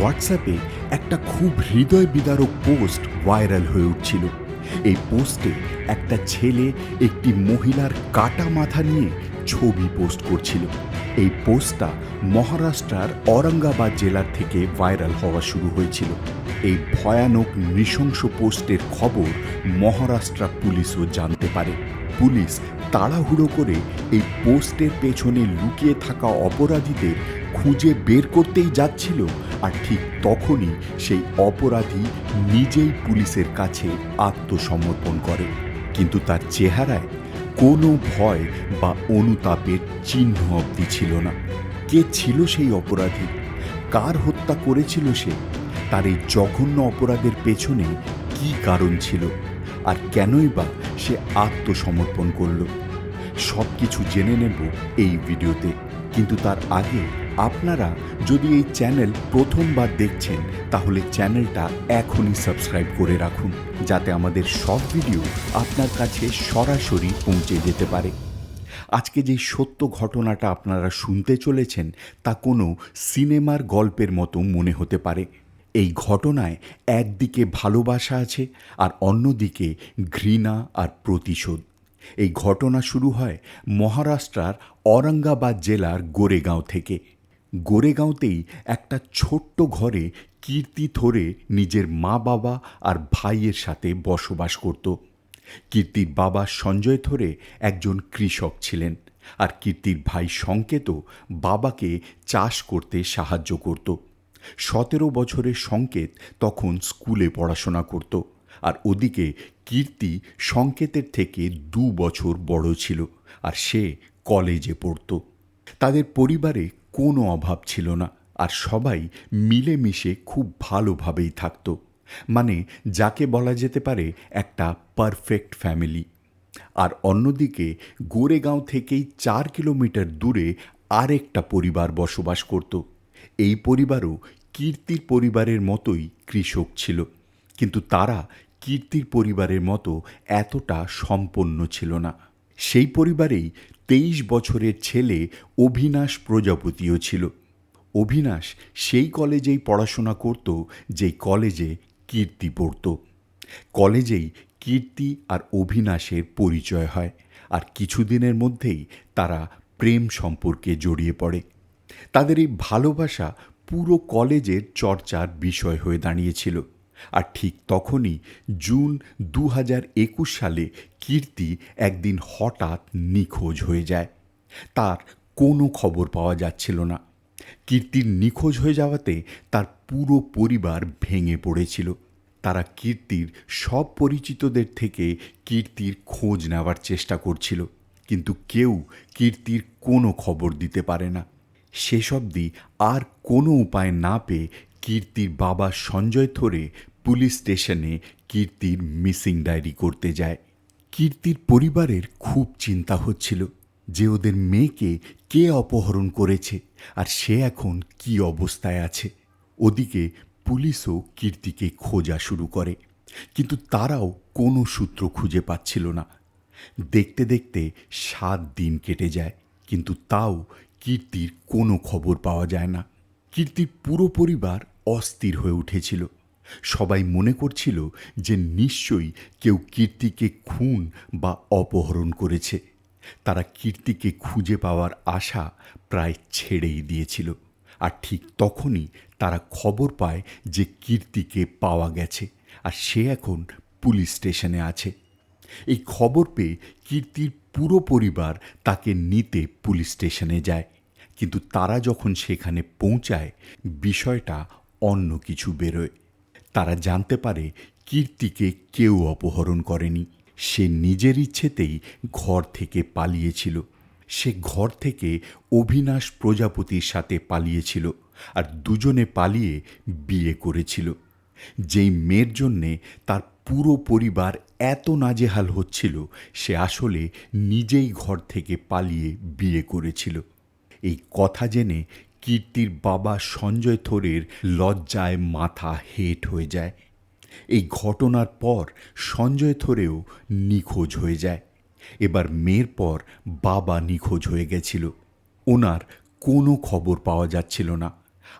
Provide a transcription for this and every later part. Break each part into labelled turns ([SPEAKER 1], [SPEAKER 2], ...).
[SPEAKER 1] হোয়াটসঅ্যাপে একটা খুব হৃদয় বিদারক পোস্ট ভাইরাল হয়ে উঠছিল। এই পোস্টে একটা ছেলে একটি মহিলার কাটা মাথা নিয়ে ছবি পোস্ট করছিল। এই পোস্টটা মহারাষ্ট্রার ঔরঙ্গাবাদ জেলার থেকে ভাইরাল হওয়া শুরু হয়েছিল। এই ভয়ানক নৃশংস পোস্টের খবর মহারাষ্ট্র পুলিশও জানতে পারে। পুলিশ তাড়াহুড়ো করে এই পোস্টের পেছনে লুকিয়ে থাকা অপরাধীদের খুঁজে বের করতেই যাচ্ছিল আর ঠিক তখনই সেই অপরাধী নিজেই পুলিশের কাছে আত্মসমর্পণ করে। কিন্তু তার চেহারায় কোনো ভয় বা অনুতাপের চিহ্ন অবধি ছিল না। কে ছিল সেই অপরাধী? কার হত্যা করেছিল সে? তার এই জঘন্য অপরাধের পেছনে কি কারণ ছিল? আর কেনই বা সে আত্মসমর্পণ করল? সব কিছু জেনে নেব এই ভিডিওতে। কিন্তু তার আগে আপনারা যদি এই চ্যানেল প্রথমবার দেখছেন, তাহলে চ্যানেলটা এখনই সাবস্ক্রাইব করে রাখুন, যাতে আমাদের সব ভিডিও আপনার কাছে সরাসরি পৌঁছে যেতে পারে। আজকে যে সত্য ঘটনাটা আপনারা শুনতে চলেছেন, তা কোনো সিনেমার গল্পের মতো মনে হতে পারে। এই ঘটনায় একদিকে ভালোবাসা আছে, আর অন্যদিকে ঘৃণা আর প্রতিশোধ। এই ঘটনা শুরু হয় মহারাষ্ট্রার ঔরঙ্গাবাদ জেলার গোরেগাঁও থেকে। গোরেগাঁওতেই একটা ছোট্ট ঘরে কীর্তি থরে নিজের মা বাবা আর ভাইয়ের সাথে বসবাস করত। কীর্তির বাবা সঞ্জয় থরে একজন কৃষক ছিলেন আর কীর্তির ভাই সংকেতও বাবাকে চাষ করতে সাহায্য করত। সতেরো বছরের সংকেত তখন স্কুলে পড়াশোনা করত আর ওদিকে কীর্তি সংকেতের থেকে দু বছর বড় ছিল আর সে কলেজে পড়তো। তাদের পরিবারে কোনো অভাব ছিল না, আর সবাই মিলেমিশে খুব ভালোভাবেই থাকত। মানে যাকে বলা যেতে পারে একটা পারফেক্ট ফ্যামিলি আর অন্যদিকে গোরেগাঁও থেকেই চার কিলোমিটার দূরে আরেকটা পরিবার বসবাস করত। এই পরিবারও কীর্তির পরিবারের মতোই কৃষক ছিল। কিন্তু তারা কীর্তির পরিবারের মতো এতটা সম্পন্ন ছিল না। সেই পরিবারেই তেইশ বছরের ছেলে অভিনাশ প্রজাপতিও ছিল। অভিনাশ সেই কলেজেই পড়াশোনা করত, যেই কলেজে কীর্তি পড়ত। কলেজেই কীর্তি আর অভিনাশের পরিচয় হয়, আর কিছুদিনের মধ্যেই তারা প্রেম সম্পর্কে জড়িয়ে পড়ে। তাদের এই ভালোবাসা পুরো কলেজের চর্চার বিষয় হয়ে দাঁড়িয়েছিল। আর ঠিক তখনই জুন দু একুশ সালে কীর্তি একদিন হঠাৎ নিখোঁজ হয়ে যায়। তার কোনো খবর পাওয়া যাচ্ছিল না। কীর্তির নিখোঁজ হয়ে যাওয়াতে তার পুরো পরিবার ভেঙে পড়েছিল। তারা কীর্তির সব পরিচিতদের থেকে কীর্তির খোঁজ নেওয়ার চেষ্টা করছিল, কিন্তু কেউ কীর্তির কোনো খবর দিতে পারে না। শেষ অবধি আর কোনো উপায় না পেয়ে কীর্তির বাবা সঞ্জয় থরে পুলিশ স্টেশনে কীর্তির মিসিং ডায়েরি করতে যায়। কীর্তির পরিবারের খুব চিন্তা হচ্ছিল যে ওদের মেয়েকে কে অপহরণ করেছে আর সে এখন কি অবস্থায় আছে। ওদিকে পুলিশও কীর্তিকে খোঁজা শুরু করে, কিন্তু তারাও কোনো সূত্র খুঁজে পাচ্ছিল না। দেখতে দেখতে সাত দিন কেটে যায়, কিন্তু তাও কীর্তির কোনো খবর পাওয়া যায় না। কীর্তির পুরো পরিবার অস্থির হয়ে উঠেছিল। সবাই মনে করছিল যে নিশ্চয়ই কেউ কীর্তিকে খুন বা অপহরণ করেছে। তারা কীর্তিকে খুঁজে পাওয়ার আশা প্রায় ছেড়েই দিয়েছিল। আর ঠিক তখনই তারা খবর পায় যে কীর্তিকে পাওয়া গেছে, আর সে এখন পুলিশ স্টেশনে আছে। এই খবর পেয়ে কীর্তির পুরো পরিবার তাকে নিতে পুলিশ স্টেশনে যায়। কিন্তু তারা যখন সেখানে পৌঁছায়, বিষয়টা অন্য কিছু বেরোয়। তারা জানতে পারে কীর্তিকে কেউ অপহরণ করেনি। সে নিজের ইচ্ছেতেই ঘর থেকে পালিয়েছিল। সে ঘর থেকে অভিনাশ প্রজাপতির সাথে পালিয়েছিল আর দুজনে পালিয়ে বিয়ে করেছিল। যেই মেয়ের জন্যে তার পুরো পরিবার এত নাজেহাল হচ্ছিল, সে আসলে নিজেই ঘর থেকে পালিয়ে বিয়ে করেছিল। এই কথা জেনে কীর্তির বাবা সঞ্জয় থোরের লজ্জায় মাথা হেট হয়ে যায়। এই ঘটনার পর সঞ্জয় থোরেও নিখোঁজ হয়ে যায়। এবার মেয়ের পর বাবা নিখোঁজ হয়ে গেছিল। ওনার কোনো খবর পাওয়া যাচ্ছিল না।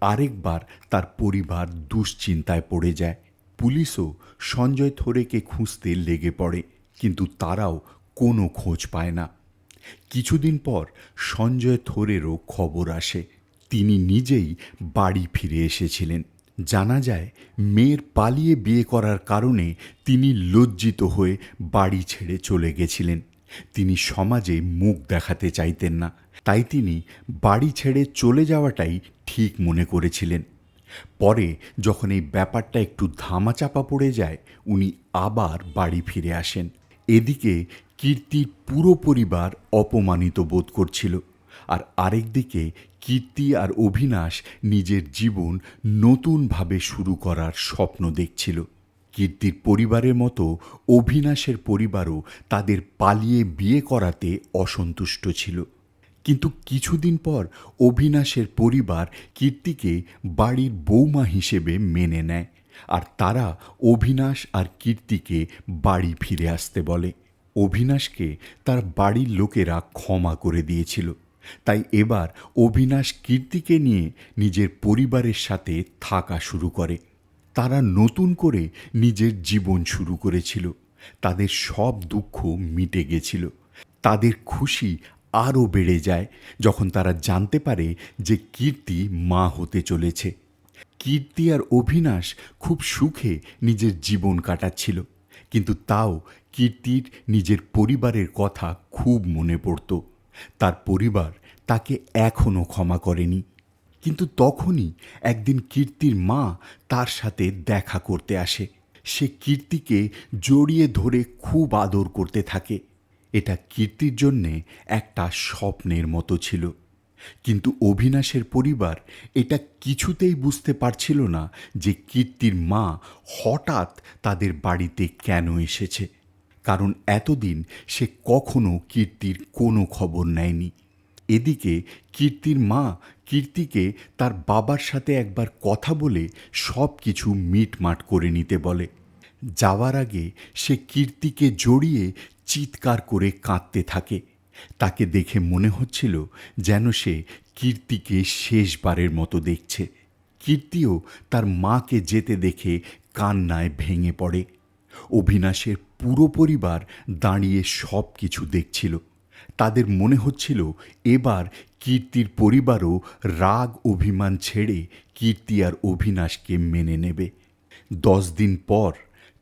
[SPEAKER 1] আরেকবার তার পরিবার দুশ্চিন্তায় পড়ে যায়। পুলিশও সঞ্জয় থোরেকে খুঁজতে লেগে পড়ে, কিন্তু তারাও কোনো খোঁজ পায় না। কিছুদিন পর সঞ্জয় থোরেরও খবর আসে। তিনি নিজেই বাড়ি ফিরে এসেছিলেন। জানা যায়, মেয়ের পালিয়ে বিয়ে করার কারণে তিনি লজ্জিত হয়ে বাড়ি ছেড়ে চলে গেছিলেন। তিনি সমাজে মুখ দেখাতে চাইতেন না, তাই তিনি বাড়ি ছেড়ে চলে যাওয়াটাই ঠিক মনে করেছিলেন। পরে যখন এই ব্যাপারটা একটু ধামাচাপা পড়ে যায়, উনি আবার বাড়ি ফিরে আসেন। এদিকে কীর্তির পুরো পরিবার অপমানিত বোধ করছিল। আর আরেকদিকে কীর্তি আর অভিনাশ নিজের জীবন নতুনভাবে শুরু করার স্বপ্ন দেখছিল। কীর্তির পরিবারের মতো অভিনাশের পরিবারও তাদের পালিয়ে বিয়ে করাতে অসন্তুষ্ট ছিল। কিন্তু কিছুদিন পর অভিনাশের পরিবার কীর্তিকে বাড়ির বৌমা হিসেবে মেনে নেয় আর তারা অভিনাশ আর কীর্তিকে বাড়ি ফিরে আসতে বলে। অভিনাশকে তার বাড়ির লোকেরা ক্ষমা করে দিয়েছিল। তাই এবার অভিনাশ কীর্তিকে নিয়ে নিজের পরিবারের সাথে থাকা শুরু করে। তারা নতুন করে নিজের জীবন শুরু করেছিল। তাদের সব দুঃখ মিটে গেছিল। তাদের খুশি আরও বেড়ে যায় যখন তারা জানতে পারে যে কীর্তি মা হতে চলেছে। কীর্তি আর অভিনাশ খুব সুখে নিজের জীবন কাটাচ্ছিল। কিন্তু তাও কীর্তির নিজের পরিবারের কথা খুব মনে পড়ত। তার পরিবার তাকে এখনও ক্ষমা করেনি। কিন্তু তখনই একদিন কীর্তির মা তার সাথে দেখা করতে আসে। সে কীর্তিকে জড়িয়ে ধরে খুব আদর করতে থাকে। এটা কীর্তির জন্যে একটা স্বপ্নের মতো ছিল। কিন্তু অভিনাশের পরিবার এটা কিছুতেই বুঝতে পারছিল না যে কীর্তির মা হঠাৎ তাদের বাড়িতে কেন এসেছে। কারণ এতদিন সে কখনো কীর্তির কোনো খবর নেয়নি। এদিকে কীর্তির মা কীর্তিকে তার বাবার সাথে একবার কথা বলে সব কিছু মিটমাট করে নিতে বলে। যাওয়ার আগে সে কীর্তিকে জড়িয়ে চিৎকার করে কাঁদতে থাকে। তাকে দেখে মনে হচ্ছিল যেন সে কীর্তিকে শেষবারের মতো দেখছে। কীর্তিও তার মাকে যেতে দেখে কান্নায় ভেঙে পড়ে। অভিনাশের পুরো পরিবার দাঁড়িয়ে সব কিছু দেখছিল। তাদের মনে হচ্ছিল এবার কীর্তির পরিবারও রাগ অভিমান ছেড়ে কীর্তি আর অভিনাশকে মেনে নেবে। দশ দিন পর,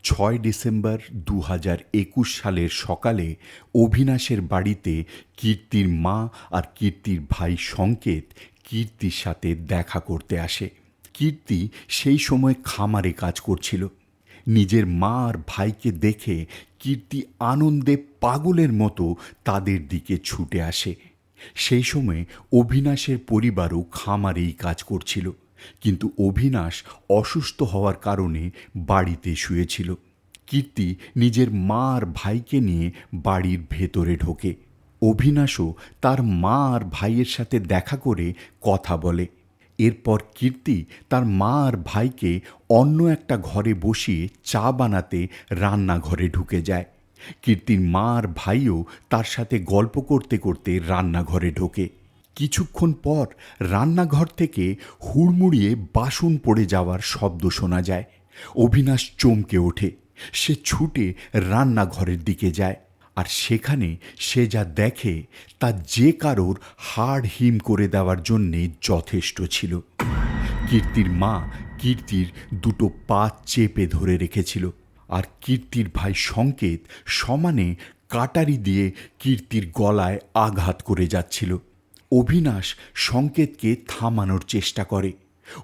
[SPEAKER 1] ছয় ডিসেম্বর দু হাজার একুশ সালের সকালে অভিনাশের বাড়িতে কীর্তির মা আর কীর্তির ভাই সংকেত কীর্তির সাথে দেখা করতে আসে। কীর্তি সেই সময় খামারে কাজ করছিল। নিজের মা আর ভাইকে দেখে কীর্তি আনন্দে পাগলের মতো তাদের দিকে ছুটে আসে। সেই সময় অভিনাশের পরিবারও খামারেই কাজ করছিল, কিন্তু অভিনাশ অসুস্থ হওয়ার কারণে বাড়িতে শুয়েছিল। কীর্তি নিজের মা আর ভাইকে নিয়ে বাড়ির ভেতরে ঢোকে। অভিনাশও তার মা আর ভাইয়ের সাথে দেখা করে কথা বলে। এরপর কীর্তি তার মা আর ভাইকে অন্য একটা ঘরে বসিয়ে চা বানাতে রান্নাঘরে ঢুকে যায়। কীর্তির মা আর ভাইও তার সাথে গল্প করতে করতে রান্নাঘরে ঢোকে। কিছুক্ষণ পর রান্নাঘর থেকে হুড়মুড়িয়ে বাসন পড়ে যাওয়ার শব্দ শোনা যায়। অভিনাশ চমকে ওঠে। সে ছুটে রান্নাঘরের দিকে যায়। আর সেখানে সে যা দেখে তা যে কারোর হাড় হিম করে দেওয়ার জন্যে যথেষ্ট ছিল। কীর্তির মা কীর্তির দুটো পা চেপে ধরে রেখেছিল আর কীর্তির ভাই সংকেত সমানে কাটারি দিয়ে কীর্তির গলায় আঘাত করে যাচ্ছিল। অভিনাশ সংকেতকে থামানোর চেষ্টা করে।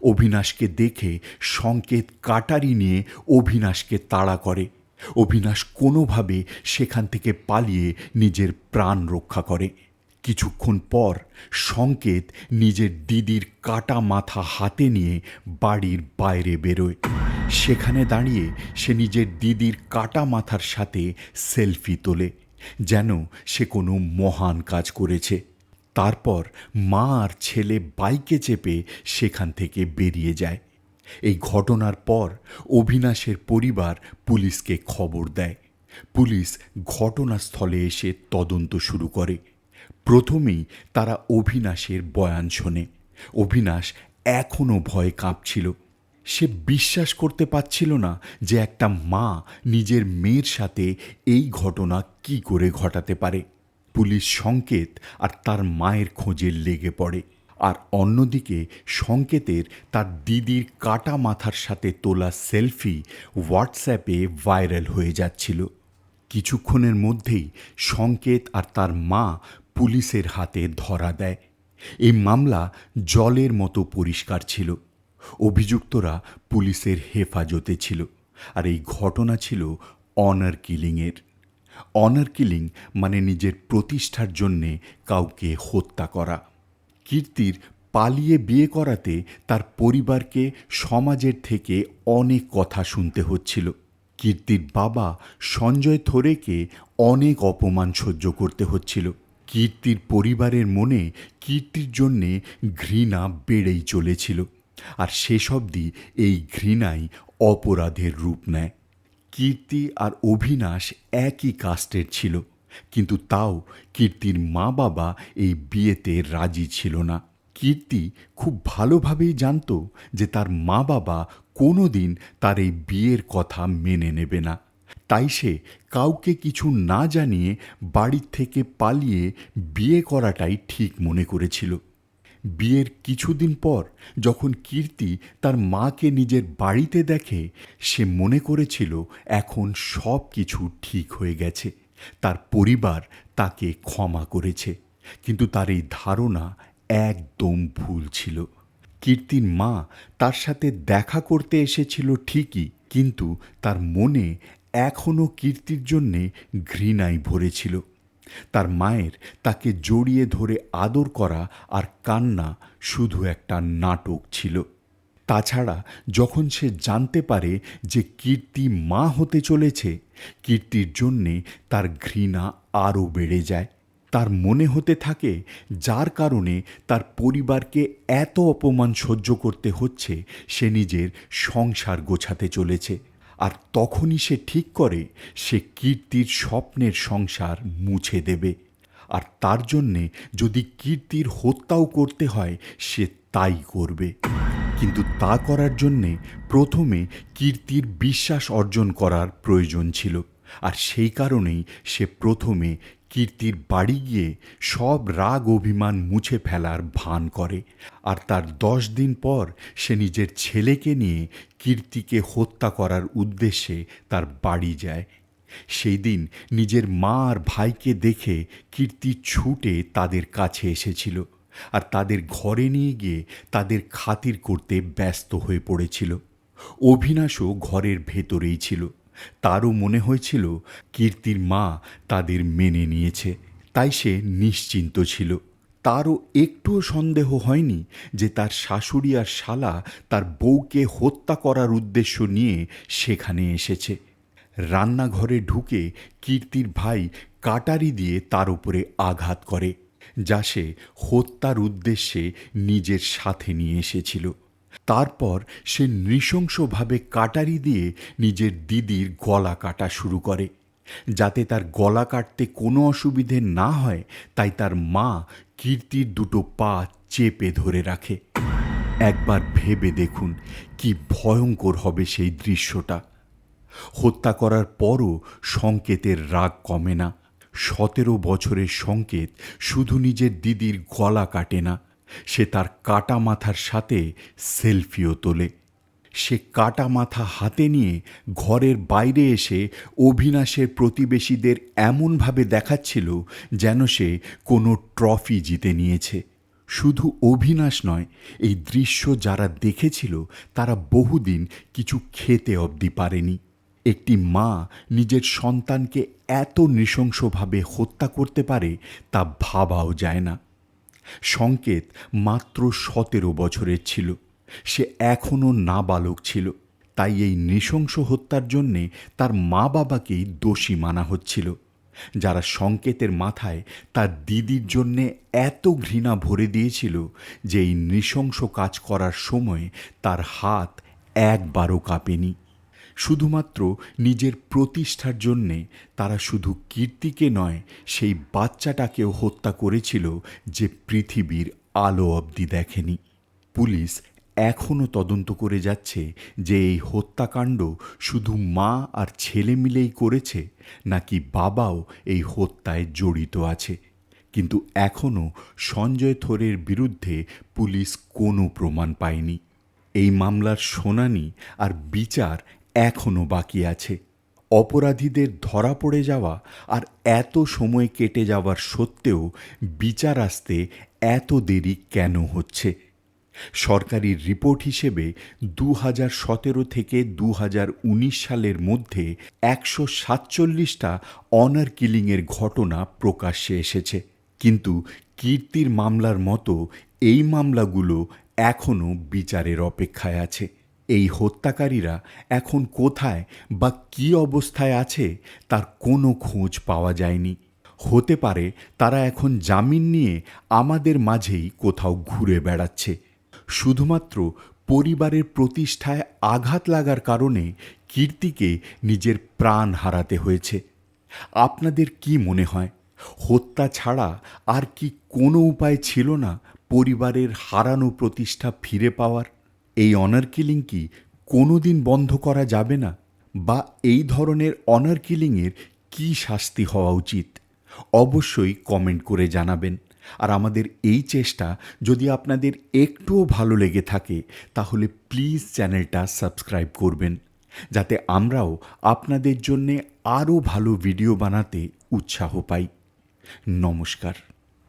[SPEAKER 1] অভিনাশকে দেখে সংকেত কাটারি নিয়ে অভিনাশকে তাড়া করে। অভিনাশ কোনোভাবে সেখান থেকে পালিয়ে নিজের প্রাণ রক্ষা করে। কিছুক্ষণ পর সংকেত নিজের দিদির কাটা মাথা হাতে নিয়ে বাড়ির বাইরে বেরোয়। সেখানে দাঁড়িয়ে সে নিজের দিদির কাটা মাথার সাথে সেলফি তোলে, যেন সে কোনো মহান কাজ করেছে। তারপর মা আর ছেলে বাইকে চেপে সেখান থেকে বেরিয়ে যায়। এই ঘটনার পর অভিনাশের পরিবার পুলিশকে খবর দেয়। পুলিশ ঘটনাস্থলে এসে তদন্ত শুরু করে। প্রথমেই তারা অভিনাশের বয়ান শোনে। অভিনাশ এখনও ভয়ে কাঁপছিল। সে বিশ্বাস করতে পারছিল না যে একটা মা নিজের মেয়ের সাথে এই ঘটনা কি করে ঘটাতে পারে। পুলিশ সংকেত আর তার মায়ের খোঁজে লেগে পড়ে। আর অন্যদিকে সংকেতের তার দিদির কাটা মাথার সাথে তোলা সেলফি হোয়াটসঅ্যাপে ভাইরাল হয়ে যাচ্ছিল। কিছুক্ষণের মধ্যেই সংকেত আর তার মা পুলিশের হাতে ধরা দেয়। এই মামলা জলের মতো পরিষ্কার ছিল। অভিযুক্তরা পুলিশের হেফাজতে ছিল আর এই ঘটনা ছিল অনার কিলিংয়ের অনার কিলিং মানে নিজের প্রতিষ্ঠার জন্যে কাউকে হত্যা করা। কীর্তির পালিয়ে বিয়ে করাতে তার পরিবারকে সমাজের থেকে অনেক কথা শুনতে হচ্ছিল। কীর্তির বাবা সঞ্জয় থোরেকে অনেক অপমান সহ্য করতে হচ্ছিল। কীর্তির পরিবারের মনে কীর্তির জন্যে ঘৃণা বেড়েই চলেছিল। আর শেষ অবধি এই ঘৃণাই অপরাধের রূপ নেয়। কীর্তি আর অভিনাশ একই কাস্টের ছিল। কিন্তু তাও কীর্তির মা বাবা এই বিয়েতে রাজি ছিল না। কীর্তি খুব ভালোভাবেই জানত যে তার মা বাবা কোনো দিন তার এই বিয়ের কথা মেনে নেবে না। তাই সে কাউকে কিছু না জানিয়ে বাড়ির থেকে পালিয়ে বিয়ে করাটাই ঠিক মনে করেছিল। বিয়ের কিছুদিন পর যখন কীর্তি তার মাকে নিজের বাড়িতে দেখে, সে মনে করেছিল এখন সব কিছু ঠিক হয়ে গেছে। তার পরিবার তাকে ক্ষমা করেছে, কিন্তু তার এই ধারণা একদম ভুল ছিল। কীর্তির মা তার সাথে দেখা করতে এসেছিল ঠিকই, কিন্তু তার মনে এখনও কীর্তির জন্যে ঘৃণায় ভরেছিল। তার মায়ের তাকে জড়িয়ে ধরে আদর করা আর কান্না শুধু একটা নাটক ছিল। তাছাড়া যখন সে জানতে পারে যে কীর্তি মা হতে চলেছে, কীর্তির জন্যে তার ঘৃণা আরও বেড়ে যায়। তার মনে হতে থাকে যার কারণে তার পরিবারকে এত অপমান সহ্য করতে হচ্ছে, সে নিজের সংসার গোছাতে চলেছে। আর তখনই সে ঠিক করে, সে কীর্তির স্বপ্নের সংসার মুছে দেবে। আর তার জন্যে যদি কীর্তির হত্যাও করতে হয়, সে তাই করবে। কিন্তু তা করার জন্যে প্রথমে কীর্তির বিশ্বাস অর্জন করার প্রয়োজন ছিল, আর সেই কারণেই সে প্রথমে কীর্তির বাড়ি গিয়ে সব রাগ অভিমান মুছে ফেলার ভান করে, আর তার দশ দিন পর সে নিজের ছেলেকে নিয়ে কীর্তিকে হত্যা করার উদ্দেশ্যে তার বাড়ি যায়। সেই দিন নিজের মা আর ভাইকে দেখে কীর্তি ছুটে তাদের কাছে এসেছিল। আর তাদের ঘরে নিয়ে গিয়ে তাদের খাতির করতে ব্যস্ত হয়ে পড়েছিল। অভিনাশও ঘরের ভেতরেই ছিল। তারও মনে হয়েছিল, কীর্তির মা তাদের মেনে নিয়েছে। তাই সে নিশ্চিন্ত ছিল। তারও একটুও সন্দেহ হয়নি যে তার শাশুড়ি আর শালা তার বউকে হত্যা করার উদ্দেশ্য নিয়ে সেখানে এসেছে। রান্নাঘরে ঢুকে কীর্তির ভাই কাটারি দিয়ে তার উপরে আঘাত করে। যা সে হত্যার উদ্দেশ্যে নিজের সাথে নিয়ে এসেছিল। তারপর সে নৃশংসভাবে কাটারি দিয়ে নিজের দিদির গলা কাটা শুরু করে। যাতে তার গলা কাটতে কোনো অসুবিধে না হয়, তাই তার মা কীর্তির দুটো পা চেপে ধরে রাখে। একবার ভেবে দেখুন কি ভয়ঙ্কর হবে সেই দৃশ্যটা। হত্যা করার পরও সংকেতের রাগ কমে না। সতেরো বছরের সংকেত শুধু নিজের দিদির গলা কাটে না, সে তার কাটা মাথার সাথে সেলফিও তোলে। সে কাটা মাথা হাতে নিয়ে ঘরের বাইরে এসে অভিনাশের প্রতিবেশীদের এমনভাবে দেখাচ্ছিল যেন সে কোনো ট্রফি জিতে নিয়েছে। শুধু অভিনাশ নয়, এই দৃশ্য যারা দেখেছিল তারা বহুদিন কিছু খেতে অবধি পারেনি। একটি মা নিজের সন্তানকে এত নৃশংসভাবে হত্যা করতে পারে তা ভাবাও যায় না। সংকেত মাত্র সতেরো বছরের ছিল। সে এখনও নাবালক ছিল। তাই এই নৃশংস হত্যার জন্যে তার মা বাবাকেই দোষী মানা হচ্ছিল। যারা সংকেতের মাথায় তার দিদির জন্যে এত ঘৃণা ভরে দিয়েছিল যে এই নৃশংস কাজ করার সময় তার হাত একবারও কাঁপেনি। শুধুমাত্র নিজের প্রতিষ্ঠার জন্যে তারা শুধু কীর্তিকে নয়, সেই বাচ্চাটাকেও হত্যা করেছিল যে পৃথিবীর আলো অবধি দেখেনি। পুলিশ এখনও তদন্ত করে যাচ্ছে যে এই হত্যাকাণ্ড শুধু মা আর ছেলে মিলেই করেছে, নাকি বাবাও এই হত্যায় জড়িত আছে। কিন্তু এখনও সঞ্জয় থোরের বিরুদ্ধে পুলিশ কোনো প্রমাণ পায়নি। এই মামলার শুনানি আর বিচার এখনও বাকি আছে। অপরাধীদের ধরা পড়ে যাওয়া আর এত সময় কেটে যাওয়ার সত্ত্বেও বিচার আসতে এত দেরি কেন হচ্ছে? সরকারি রিপোর্ট হিসেবে দু হাজার সতেরো থেকে দু হাজার উনিশ সালের মধ্যে একশো সাতচল্লিশটা অনার কিলিংয়ের ঘটনা প্রকাশ্যে এসেছে। কিন্তু কীর্তির মামলার মতো এই মামলাগুলো এখনও বিচারের অপেক্ষায় আছে। এই হত্যাকারীরা এখন কোথায় বা কী অবস্থায় আছে তার কোনো খোঁজ পাওয়া যায়নি। হতে পারে তারা এখন জামিন নিয়ে আমাদের মাঝেই কোথাও ঘুরে বেড়াচ্ছে। শুধুমাত্র পরিবারের প্রতিষ্ঠায় আঘাত লাগার কারণে কীর্তিকে নিজের প্রাণ হারাতে হয়েছে। আপনাদের কি মনে হয়? হত্যা ছাড়া আর কি কোনো উপায় ছিল না পরিবারের হারানো প্রতিষ্ঠা ফিরে পাওয়ার? এই অনার কিলিং কি কোনো দিন বন্ধ করা যাবে না? বা এই ধরনের অনার কিলিংয়ের কী শাস্তি হওয়া উচিত? অবশ্যই কমেন্ট করে জানাবেন। আর আমাদের এই চেষ্টা যদি আপনাদের একটুও ভালো লেগে থাকে, তাহলে প্লিজ চ্যানেলটা সাবস্ক্রাইব করবেন। যাতে আমরাও আপনাদের জন্যে আরও ভালো ভিডিও বানাতে উৎসাহ পাই। নমস্কার।